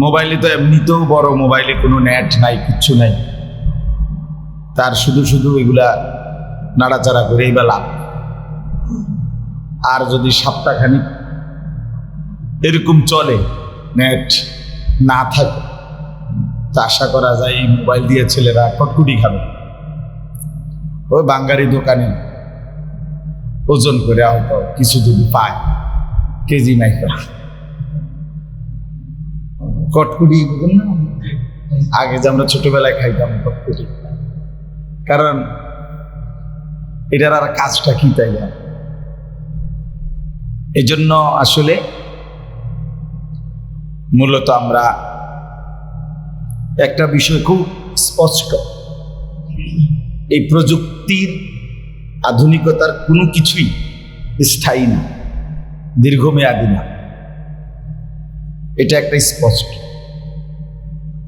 মোবাইলে তো এমনিতেও বড় মোবাইলে কোনো নেট নাই, কিচ্ছু নাই। তার শুধু শুধু এগুলা নাড়াচাড়া করেই বা লাভ। আর যদি সপ্তাহখানি এরকম চলে, নেট না থাকে, তা আশা করা যায় এই মোবাইল দিয়ে ছেলেরা কটকুটি খাবে। ওই বাঙ্গারি দোকানে ওজন করে হয়তো কিছু যদি পায়, কেজি নাই। কটকুটি না, আগে যে আমরা ছোটবেলায় খাইতাম কটকুটি। কারণ এটার আর কাজটা কি তাই না জন্য আসলে মূলত আমরা একটা বিষয় খুব স্পষ্ট। এই প্রযুক্তির আধুনিকতার কোনো কিছুই স্থায়ী না, দীর্ঘমেয়াদী না। এটা একটা স্পষ্ট।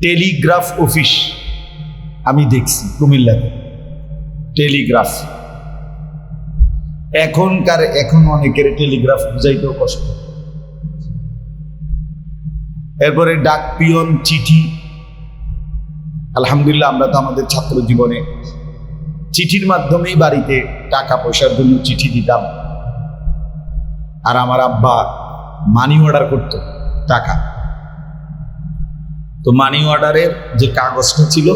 Telegraph office. আমি দেখছি কুমিল্লাতে। টেলিগ্রাফ। এখনকার, এখন অনেকের টেলিগ্রাফ বুঝাইতেও কষ্ট। এরপরে ডাক পিয়ন চিঠি। আলহামদুলিল্লাহ, আমরা তো আমাদের ছাত্র জীবনে চিঠির মাধ্যমেই বাড়িতে টাকা পয়সার জন্য চিঠি দিতাম। আর আমার আব্বা মানি অর্ডার করতো, টাকা। তো মানি অর্ডারের যে কাগজটা ছিল,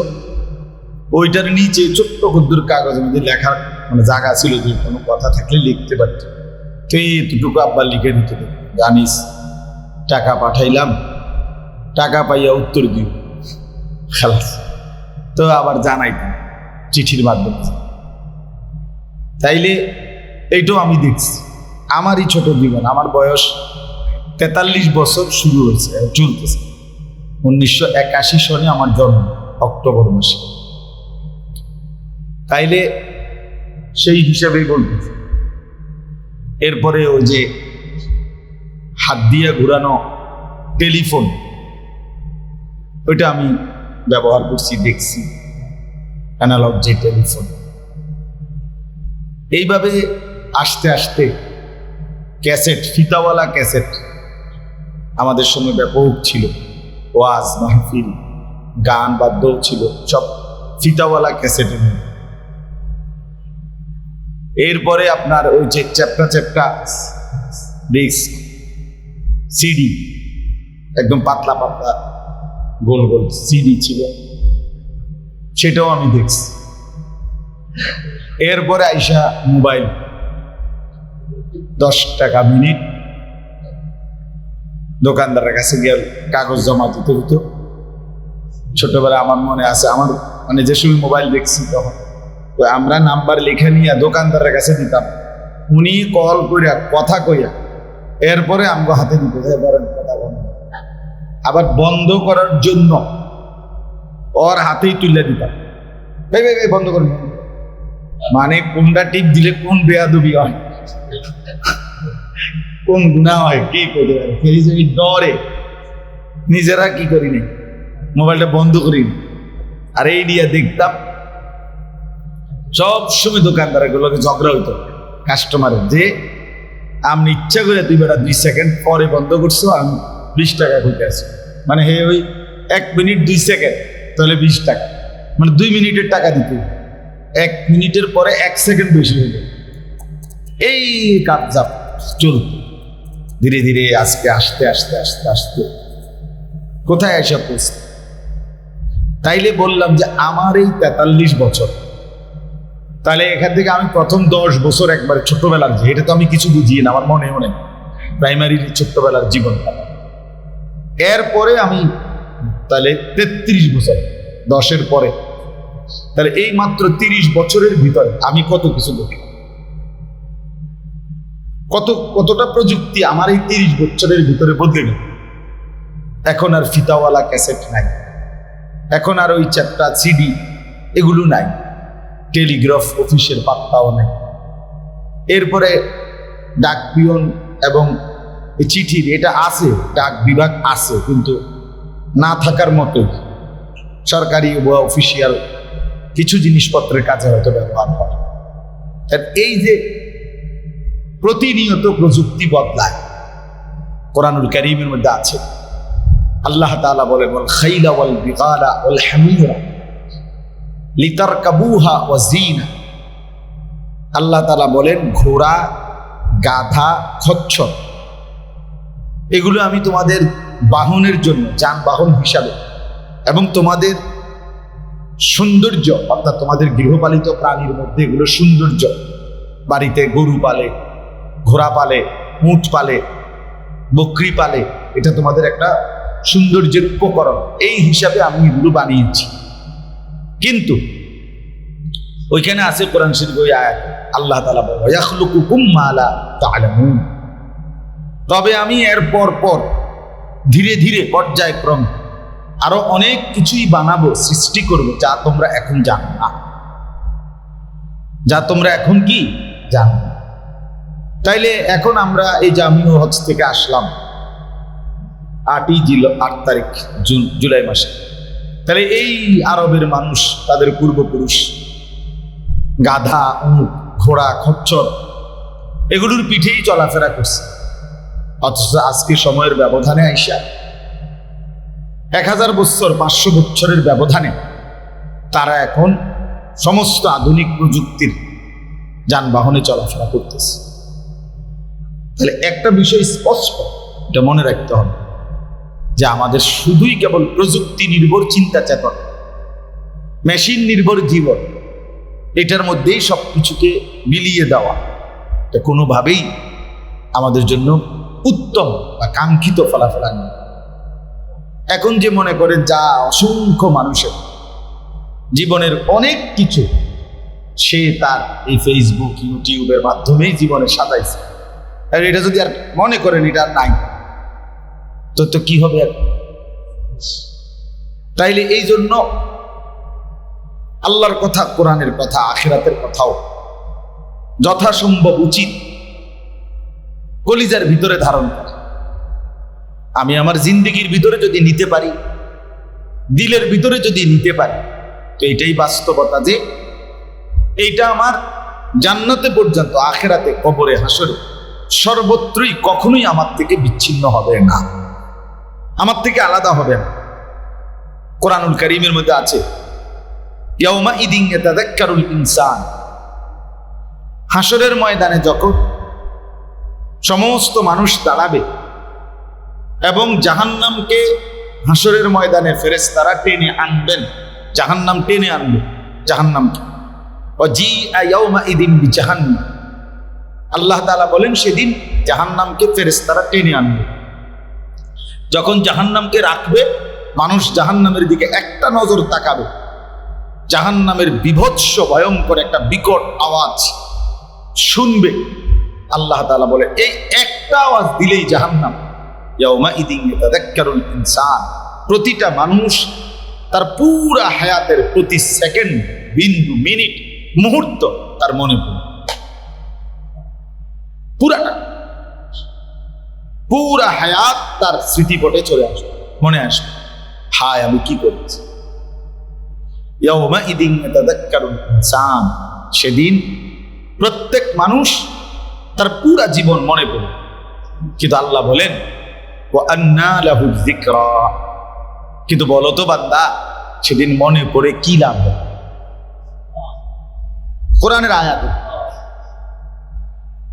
ওইটার নিচে ছোট্ট ক্ষুদ্র কাগজের মধ্যে লেখার মানে জায়গা ছিল যে কোনো কথা থাকলে লিখতে পারত। তো এতটুকু আব্বা লিখে দিতে দিত। জানিস, টাকা পাঠাইলাম, টাকা পাইয়া উত্তর দিও খালাস। তো আবার জানাইতাম চিঠির মাধ্যমে। তাইলে এইটাও আমি দেখছি। আমারই ছোট জীবন, আমার বয়স তেতাল্লিশ বছর শুরু হয়েছে, চলতেছে। উনিশশো একাশি সনে আমার জন্ম, অক্টোবর মাসে। তাইলে সেই হিসাবেই বলতেছে এরপরে ওই যে হাত দিয়ে ঘুরানো টেলিফোন, ওইটা আমি ব্যবহার করছি, দেখছি, অ্যানালগ যে টেলিফোন। এইভাবে আস্তে আস্তে ক্যাসেট, ফিতাওয়ালা ক্যাসেট আমাদের সময় ব্যাপক ছিল। ওয়াজ, মাহফিল, গান বাদ্যও ছিল, সব ফিতাওয়ালা ক্যাসেটের এরপরে আপনার ওই যে চ্যাপটা চ্যাপটা ডিস্ক, সিডি, একদম পাতলা পাতলা গোল গোল সিডি ছিল, সেটাও আমি দেখছি। এরপরে আইসা মোবাইল, দশ টাকা মিনিট দোকানদারের কাছে গিয়ে কাগজ জমা দিতে হতো। ছোটবেলা আমার মনে আছে আমার মানে যে সময় মোবাইল দেখছি তখন তো আমরা নাম্বার লিখে নিয়ে দোকানদারের কাছে দিতাম। উনি কল কইরা কথা কইয়া এরপরে আমগো হাতে দিত এবারে কথা বন্ধ আবার বন্ধ করার জন্য ওর হাতেই তুলে দিতাম। এই, এই, এই, বন্ধ করুন। মানে কোনটা টিপ দিলে কোন বেয়াদবি হয়? কোন গুণা হয় কি? করতে পারে সেই জন্য ডরে। নিজেরা কি করি নাই? মোবাইলটা বন্ধ করি নি। আর এই নিয়ে দেখতাম, সব সময় দোকানদার গুলোকে ঝগড়া হইতো। কাস্টমারের যে, আমি ইচ্ছা করে তুই বেড়া দুই সেকেন্ড পরে বন্ধ করছ, আমি বিশ টাকা খুঁজে আছি মানে হে ওই এক মিনিট দুই সেকেন্ড, তাহলে বিশ টাকা। মানে দুই মিনিটের টাকা দিতে। এক মিনিটের পরে এক সেকেন্ড বেশি হয়ে যায়। এই কাপ জাপ চলত। ধীরে ধীরে আজকে আসতে আসতে আসতে আসতে। কোথায় এসে পৌঁছতে তাইলে বললাম যে আমার এই তেতাল্লিশ বছর। তাহলে এখান থেকে আমি প্রথম দশ বছর একবারে ছোটবেলার যে এটা তো আমি কিছু বুঝিয়ে না, আমার মনে মনে প্রাইমারির ছোট্টবেলার জীবনটা এরপরে আমি তাহলে তেত্রিশ বছর, দশের পরে। তাহলে এই মাত্র তিরিশ বছরের ভিতরে আমি কত কিছু দেখলাম? কত, কতটা প্রযুক্তি আমার এই তিরিশ বছরের ভিতরে বদলে গেল? এখন আর ফিতাওয়ালা ক্যাসেট নাই। এখন আর ওই চ্যাপ্টা, সিডি, এগুলো নাই। টেলিগ্রাফ অফিসের পাত্তাও নেই। এরপরে ডাক পিয়ন এবং চিঠির, এটা আছে, ডাক বিভাগ আছে, কিন্তু না থাকার মতো সরকারি বা অফিসিয়াল কিছু জিনিসপত্রের কাজে হয়তো ব্যবহার হয় এই যে প্রতিনিয়ত প্রযুক্তি বদলায়। কোরআনুল করিমের মধ্যে আছে। আল্লাহ তাআলা বলেন, ওয়াল খাইলা ওয়াল বিগালা ওয়াল হামিরা লিতারকাবুহা ওয়া জিনা আল্লাহ তাআলা বলেন, ঘোড়া, গাধা খচ্চর এগুলো আমি তোমাদের বাহনের জন্য, যানবাহন হিসাবে এবং তোমাদের সৌন্দর্য, অর্থাৎ তোমাদের গৃহপালিত প্রাণীর মধ্যে এগুলো সৌন্দর্য, বাড়িতে গরু পালে ঘোড়া পালে, উঁট পালে, বকরি পালে, এটা তোমাদের একটা সৌন্দর্যের উপকরণ। এই হিসাবে আমি এগুলো বানিয়েছি। কিন্তু ওইখানে আছে কোরআন আয়াত, আল্লাহ তালা বলে ইয়াখলুকুকুম মা তা'লামুন। তবে আমি এর পর পর ধীরে ধীরে পর্যায়ক্রম আরও অনেক কিছুই বানাবো, সৃষ্টি করব, যা তোমরা এখন জানো না। যা তোমরা এখন কি? জানো। তাইলে এখন আমরা এই জামিউ হজ থেকে আসলাম আটই জিল আট তারিখ জুন, জুলাই মাসে। তাহলে এই আরবের মানুষ, তাদের পূর্বপুরুষ, গাধা উঁট ঘোড়া, খচ্চর, এগুলোর পিঠেই চলাফেরা করছে। অথচ আজকে সময়ের ব্যবধানে আইসা এক হাজার বছর, পাঁচশো বছরের ব্যবধানে তারা এখন সমস্ত আধুনিক প্রযুক্তির যানবাহনে চলাফেরা করতেছে। তাহলে একটা বিষয় স্পষ্ট এটা মনে রাখতে হবে যে আমাদের শুধুই কেবল প্রযুক্তি নির্ভর চিন্তা চেতন মেশিন নির্ভর জীবন, এটার মধ্যেই সব কিছুকে মিলিয়ে দেওয়া। এটা কোনোভাবেই আমাদের জন্য উত্তম বা কাঙ্ক্ষিত ফলাফল আনবে এখন যে মনে করেন যা অসংখ্য মানুষের জীবনের অনেক কিছু, সে তার এই ফেসবুক ইউটিউবের মাধ্যমেই জীবনে সাজাইছে। আর এটা যদি আর মনে করেন, এটা আর নাই। তো তো কি হবে আর? তাইলে এই জন্য আল্লাহর কথা, কোরআনের কথা, আখিরাতের কথাও যথাসম্ভব উচিত কলিজার ভিতরে ধারণ করা। আমি আমার জিন্দিগির ভিতরে যদি নিতে পারি, দিলের ভিতরে যদি নিতে পারি, তো এটাই বাস্তবতা যে এইটা আমার জান্নাতে পর্যন্ত, আখেরাতে কবরে হাসরে সর্বত্রই কখনোই আমার থেকে বিচ্ছিন্ন হবে না। আমার থেকে আলাদা হবে না। কোরআনুল করিমের মধ্যে আছে, ইয়াউমা ইদিন ইয়াতাযাক্কারুল ইনসান। হাসরের ময়দানে যখন সমস্ত মানুষ দাঁড়াবে এবং জাহান্নামকে হাসরের ময়দানে ফেরেস তারা টেনে আনবেন, জাহান্নাম টেনে আনবে, জাহান্নামকে। জি জাহান্নাম আল্লাহ তাআলা বলেন, সেদিন জাহান্নামকে ফেরেশতারা টেনে আনবে। যখন জাহান্নামকে রাখবে, মানুষ জাহান্নামের দিকে একটা নজর তাকাবে। জাহান্নামের বিভৎস, ভয়ঙ্কর একটা বিকট আওয়াজ শুনবে। আল্লাহ তাআলা বলে, এই একটা আওয়াজ দিলেই জাহান্নাম। ইয়াউমা ইদিন ইয়াতাযাক্কারুল ইনসান, প্রতিটা মানুষ তার পুরা হায়াতের প্রতি সেকেন্ড, বিন্দু, মিনিট, মুহূর্ত তার মনে পড়ে পুরাটা পুরা হায়াত তার স্মৃতিপটে চলে আসবে মনে আসবে হায়, আমি কি করেছি? সেদিন প্রত্যেক মানুষ তার পুরা জীবন মনে পড়ে। কিন্তু আল্লাহ বলেন কিন্তু বলো তো বান্দা, সেদিন মনে পড়ে কি লাভ? কোরআনের আয়াত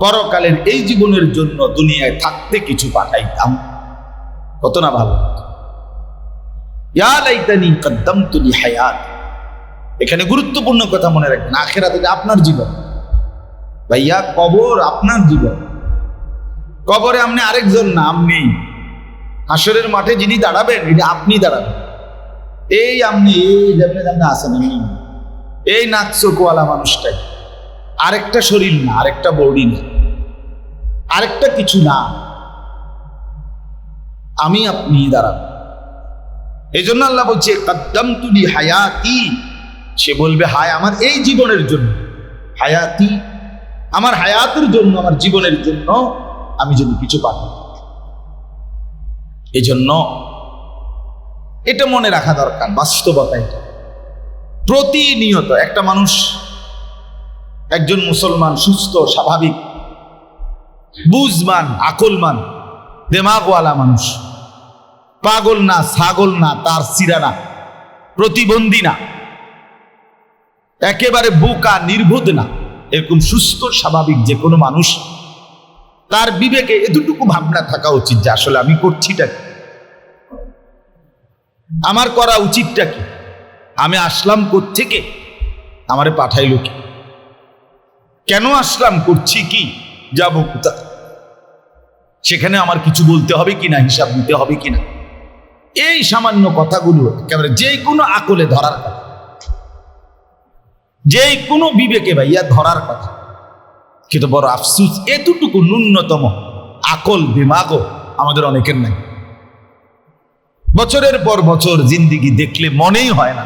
পরকালের এই জীবনের জন্য দুনিয়ায় থাকতে কিছু পাঠাইতাম। কত না ভালো? এখানে গুরুত্বপূর্ণ কথা মনে রাখবেন এটা আপনার জীবন। ভাইয়া, কবর আপনার জীবন। কবরে আপনি আরেকজন না, আপনি। হাসরের মাঠে যিনি দাঁড়াবেন, এটা আপনি দাঁড়াবেন। এই আপনি, এই যেমনি যেমনি আসেন এই। নাক মানুষটাই। আরেকটা শরীর না, আরেকটা বডি না। আরেকটা কিছু না। আমি আপনি দাঁড়াবো এই জন্য আল্লাহ বলছে কদ্দম তুলি হায়াতি। সে বলবে, হায় আমার এই জীবনের জন্য। হায়াতি, আমার হায়াতের জন্য, আমার জীবনের জন্য আমি যদি কিছু পাই এই জন্য এটা মনে রাখা দরকার, বাস্তবতা এটা। প্রতিনিয়ত একটা মানুষ, একজন মুসলমান, সুস্থ, স্বাভাবিক বুঝমান আকলমান দেমাগওয়ালা মানুষ। পাগল না, ছাগল না, তার সিরা না, প্রতিবন্ধী না। একেবারে বোকা, নির্বোধ না। এরকম সুস্থ, স্বাভাবিক যে কোনো মানুষ, তার বিবেকে এতটুকু ভাবনা থাকা উচিত যে আসলে আমি করছিটা কি? আমার করা উচিতটা কি? আমি আসলাম থেকে? আমারে পাঠাইল কি? কেন আসলাম, করছি কি? যাব কোথা সেখানে আমার কিছু বলতে হবে কিনা, হিসাব দিতে হবে কিনা? এই সামান্য কথাগুলো একেবারে যে কোনো আকলে ধরার কথা। যে কোনো বিবেকে ভাইয়া ধরার কথা। কিন্তু বড় আফসুস, এতটুকু ন্যূনতম আকল, দিমাগও আমাদের অনেকের নাই। বছরের পর বছর জিন্দিগি দেখলে মনেই হয় না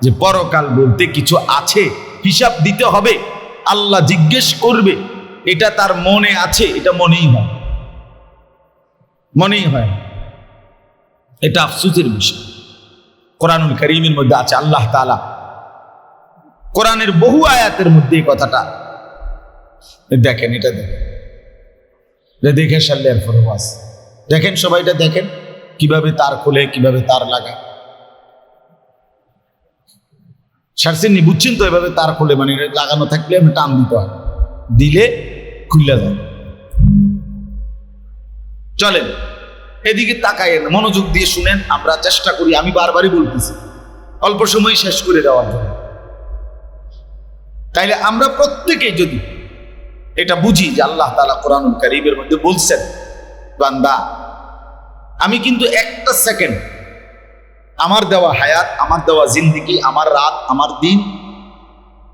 যে পরকাল বলতে কিছু আছে, হিসাব দিতে হবে, আল্লাহ জিজ্ঞেস করবে এটা তার মনে আছে, এটা মনেই হয়। মনেই হয়। এটা আফসুসের বিষয়। কোরআনুল করিমের মধ্যে আছে আল্লাহ তালা কোরআনের বহু আয়াতের মধ্যে এই কথাটা। দেখেন, এটা দেখেন। এটা দেখে সারলে আর দেখেন সবাইটা দেখেন, কীভাবে তার খোলে, কীভাবে তার লাগায় সারসেননি বুঝছেন তো এভাবে তার খোলে মানে এটা লাগানো থাকলে আমি টান দিতে হয়। দিলে চলেন, এদিকে তাকাইয়েন মনোযোগ দিয়ে শুনেন, আমরা চেষ্টা করি, আমি বারবারই বলতেছি। অল্প সময় শেষ করে দেওয়ার জন্য। তাইলে আমরা প্রত্যেকে যদি এটা বুঝি যে আল্লাহ তালা কোরআনুল কারিমের মধ্যে বলছেন, বান্দা, আমি কিন্তু একটা সেকেন্ড আমার দেওয়া হায়াত, আমার দেওয়া জিন্দিগি, আমার রাত, আমার দিন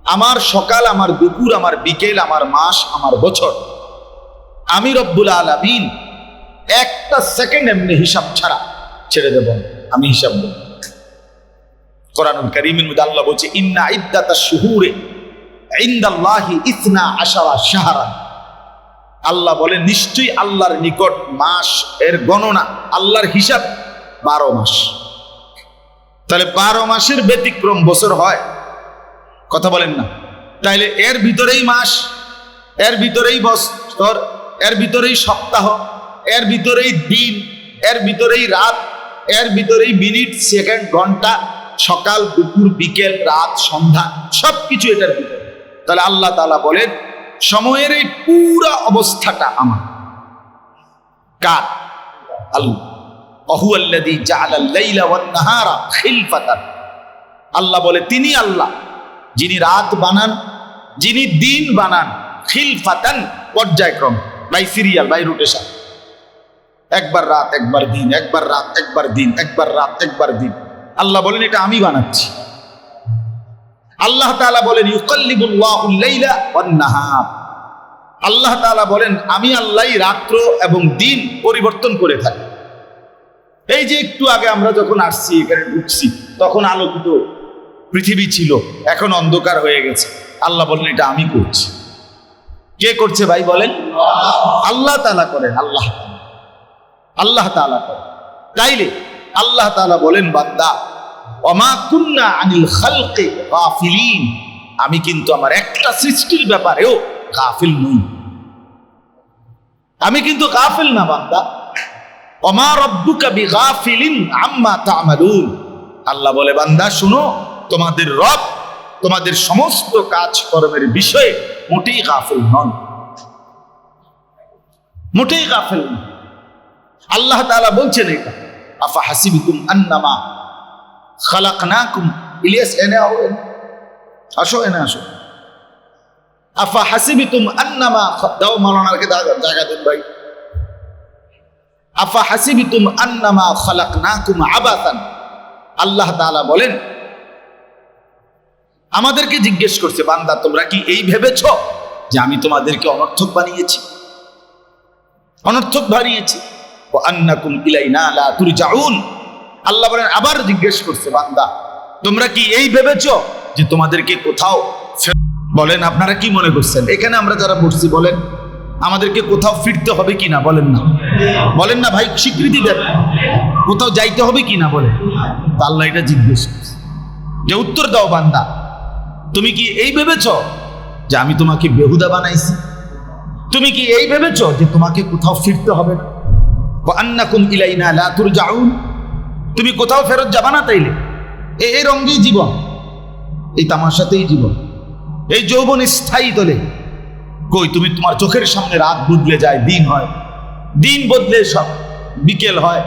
আমার সকাল, আমার দুপুর, আমার বিকেল, আমার মাস, আমার বছর। আমি রব্বুল আলমিন একটা সেকেন্ড এমনি হিসাব ছাড়া ছেড়ে দেব আমি হিসাব দেব কোরআনুল করিমের মধ্যে আল্লাহ বলছে, ইন্না ইদ্দাতা শুহুরে ইন্দাল্লাহি ইসনা আশারা শাহরা। আল্লাহ বলে, নিশ্চয়ই আল্লাহর নিকট মাস এর গণনা, আল্লাহর হিসাব বারো মাস। তাহলে বারো মাসের ব্যতিক্রম বছর হয়। কথা বলেন না। তাইলে এর ভিতরেই মাস, এর ভিতরেই বছর, এর ভিতরেই সপ্তাহ, এর ভিতরেই দিন, এর ভিতরেই রাত, এর ভিতরেই মিনিট, সেকেন্ড, ঘণ্টা, সকাল, দুপুর, বিকেল, রাত, সন্ধ্যা, সবকিছু এটার ভিতরে। তাহলে আল্লাহ তালা বলেন, সময়ের এই পুরা অবস্থাটা আমার। কার? আল্লাহ। খিলফাতান। আল্লাহ বলে তিনি আল্লাহ। যিনি রাত বানান, যিনি দিন বানান, খিলফাতান পর্যায়ক্রম বাই সিরিয়াল বাই রোটেশন একবার রাত, একবার দিন, একবার রাত, একবার দিন, একবার রাত, একবার দিন। আল্লাহ বলেন, এটা আমি বানাচ্ছি। আল্লাহ তাআলা বলেন আল্লাহ তাআলা বলেন, আমি আল্লাহই রাত্র এবং দিন পরিবর্তন করে থাকি। এই যে একটু আগে আমরা যখন আসছি, এখানে ঢুকছি, তখন আলোকিত পৃথিবী ছিল, এখন অন্ধকার হয়ে গেছে। আল্লাহ বলেন, এটা আমি করছি। কে করছে ভাই বলেন? আল্লাহ তাআলা করেন, আল্লাহ। আল্লাহ তাআলা করেন। তাইলে আল্লাহ তাআলা বলেন, বান্দা অমা কুন্না আনিল খালকে গাফিলিন। আমি কিন্তু আমার একটা সৃষ্টির ব্যাপারেও গাফিল নই। আমি কিন্তু গাফিল না, বান্দা। অমা রব্বুকা বিগাফিলিন আম্মা তা'মালুন। আল্লাহ বলে, বান্দা, শুনো তোমাদের রব, তোমাদের সমস্ত কাজকর্মের বিষয়ে মোটেই গাফিল নন। মোটেই গাফিল নন। আল্লাহ তাআলা বলছেন এটা। আফা হাসিবিতুম আন্নামা খালাকনাকুম ইলিয়াস, এনে। আসো এনে আসো। আফা হাসিবিতুম আন্নামা, দাও মাওলানাকে দা- জায়গা দেন ভাই। আফা হাসিবিতুম আন্নামা খালাকনাকুম আবাতান আল্লাহ তাআলা বলেন আমাদেরকে জিজ্ঞেস করছে, বান্দা, তোমরা কি এই ভেবেছ যে আমি তোমাদেরকে অনর্থক বানিয়েছি? অনর্থক বানিয়েছি। আল্লাহ বলেন, আবার জিজ্ঞেস করছে, বান্দা, তোমরা কি এই ভেবেছ যে তোমাদেরকে কোথাও বলেন, আপনারা কি মনে করছেন? এখানে আমরা যারা বসছি বলেন, আমাদেরকে কোথাও ফিরতে হবে কি না, বলেন না। বলেন না, ভাই, স্বীকৃতি দেন। কোথাও যাইতে হবে কি না, বলেন। আল্লাহ এটা জিজ্ঞেস করছে। যে উত্তর দাও, বান্দা। তুমি কি এই ভেবেছ যে আমি তোমাকে বেহুদা বানাইছি? তুমি কি এই ভেবেছ যে তোমাকে কোথাও ফিরতে হবে না? তুমি কোথাও ফেরত যাবা না তাইলে? এই রঙ্গেই জীবন, এই তামাশাতেই জীবন, এই যৌবন স্থায়ী তোলে কই, তুমি তোমার চোখের সামনে রাত বদলে যায়, দিন হয়। দিন বদলে সব, বিকেল হয়,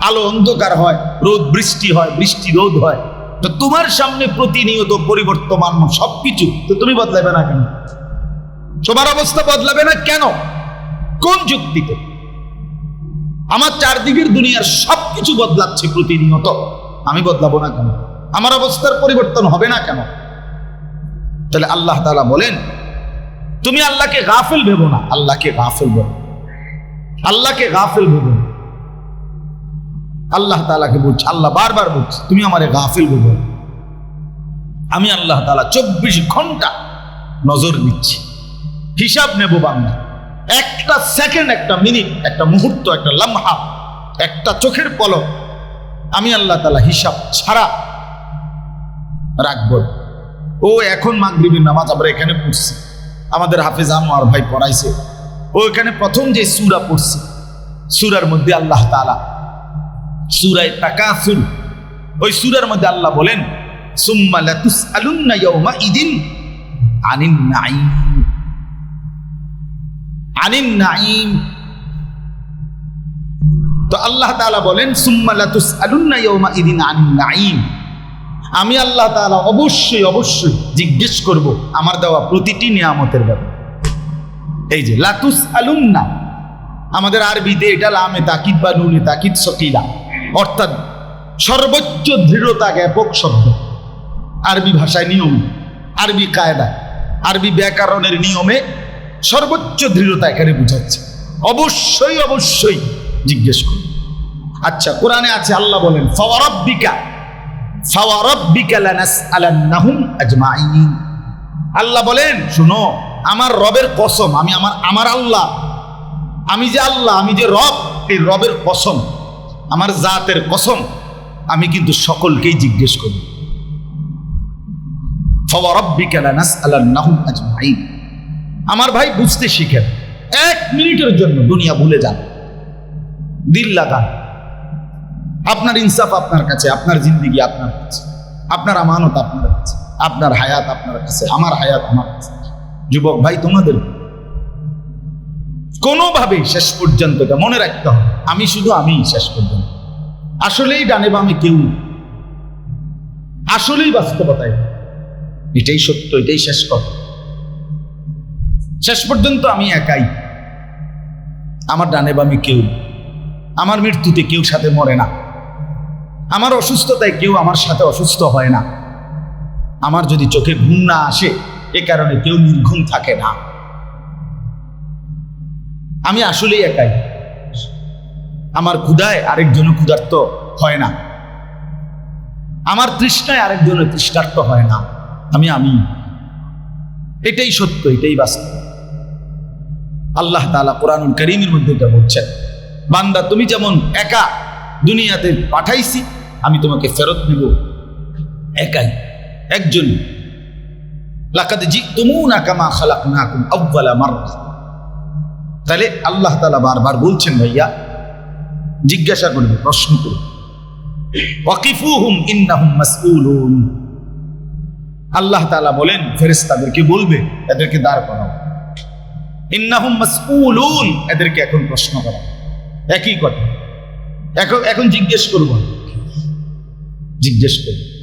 আলো অন্ধকার হয়, রোদ বৃষ্টি হয়, বৃষ্টি রোদ হয়। তো তোমার সামনে প্রতিনিয়ত পরিবর্তমান সবকিছু, তো তুমি বদলাবে না কেন? তোমার অবস্থা বদলাবে না কেন? কোন যুক্তিতে? আমার চারদিকের দুনিয়ার সবকিছু বদলাচ্ছে প্রতিনিয়ত, আমি বদলাবো না কেন? আমার অবস্থার পরিবর্তন হবে না কেন? তাহলে আল্লাহ তাআলা বলেন, তুমি আল্লাহকে গাফেল ভেবো না। আল্লাহকে গাফেল ভেবো। আল্লাহকে গাফেল ভেবো আল্লাহ তাআলাকে বলছে, আল্লাহ বারবার বলছে, তুমি আমারে গাফেল না। আমি আল্লাহ তাআলা চব্বিশ ঘণ্টা নজর দিচ্ছি। হিসাব নেব বাংলা একটা সেকেন্ড, একটা মিনিট, একটা মুহূর্ত, একটা লম্হা, একটা চোখের পলক, আমি আল্লাহ তালা হিসাব ছাড়া রাখব ও এখন মাগরিবের নামাজ আমরা এখানে পড়ছি। আমাদের হাফেজ আমার ভাই পড়াইছে। ও এখানে প্রথম যে সুরা পড়ছে, সুরার মধ্যে আল্লাহ তালা সুরায় তাকাসুর ওই সুরার মধ্যে আল্লাহ বলেন, সুম্মা লাতুসআলুন্না ইয়াউমা ইদিন আনিন নাঈম। আনিন নাঈম। তো আল্লাহ তাআলা বলেন, সুম্মা লাতুসআলুন্না ইয়াউমা ইদিন আনিন নাঈম। আমি আল্লাহ তাআলা অবশ্যই অবশ্যই জিজ্ঞেস করব আমার দেওয়া প্রতিটি নিয়ামতের ব্যাপারে। এই যে লাতুস আলুন্না আমাদের আরবিতে এটা লামে তাকিদ বা নুনে তাকিদ সকিলা। অর্থাৎ সর্বোচ্চ দৃঢ়তা জ্ঞাপক শব্দ। আরবি ভাষায় নিয়ম, আরবি কায়দা, আরবি ব্যাকরণের নিয়মে সর্বোচ্চ দৃঢ়তা এখানে বুঝাচ্ছে। অবশ্যই অবশ্যই জিজ্ঞেস করুন। আচ্ছা কোরআনে আছে, আল্লাহ বলেন, ফাওয়ারাব্বিকা ফাওয়ারাব্বিকা লানাসআলান্নাহুম আজমাইন। আল্লাহ বলেন, শুনো, আমার রবের কসম, আমি আমার আমার আল্লাহ। আমি যে আল্লাহ, আমি যে রব, এই রবের কসম আমার জাতের কসম, আমি কিন্তু সকলকেই জিজ্ঞেস করি। আমার ভাই বুঝতে শিখেন। এক মিনিটের জন্য দুনিয়া ভুলে যান। দিল লাগান। আপনার ইনসাফ আপনার কাছে, আপনার জিন্দিগি আপনার কাছে, আপনার আমানত আপনার কাছে, আপনার হায়াত আপনার কাছে, আমার হায়াত আমার কাছে। যুবক ভাই, তোমাদের কোনোভাবেই শেষ পর্যন্ত এটা মনে রাখতে হবে। আমি শুধু আমি শেষ পর্যন্ত। আসলেই ডানে বামে কেউ আসলেই বাস্তবতায় এটাই সত্য, এটাই শেষ কথা। শেষ পর্যন্ত আমি একাই। আমার ডানে বামে কেউ আমার মৃত্যুতে কেউ সাথে মরে না। আমার অসুস্থতায় কেউ আমার সাথে অসুস্থ হয় না। আমার যদি চোখে ঘুম না আসে, এ কারণে কেউ নির্ঘুম থাকে না। আমি আসলেই একাই। আমার ক্ষুধায় আরেকজনের ক্ষুধার্ত হয় না। আমার তৃষ্ণায় আরেকজনের তৃষ্ণার্ত হয় না। আমি আমি। এটাই সত্য, এটাই বাস্তব। আল্লাহ তাআলা কোরআনুল করিমের মধ্যে এটা বলছেন, বান্দা, তুমি যেমন একা দুনিয়াতে পাঠাইছি, আমি তোমাকে ফেরত নেব। একাই। একজন লাকাতে জি তুমু জিতুমুনা কামা খালাকনাকুম আউয়ালা মাররা। তাহলে আল্লাহ তালা বারবার বলছেন, ভাইয়া, জিজ্ঞাসা করবে, প্রশ্ন করবে। আল্লাহ তালা বলেন ফেরেশতাদেরকে বলবে, এদেরকে দাঁড় করাও। ইন্নাহুম মাসউলুন, এদেরকে এখন প্রশ্ন করা। একই কথা। এখন এখন জিজ্ঞেস করব জিজ্ঞেস করব।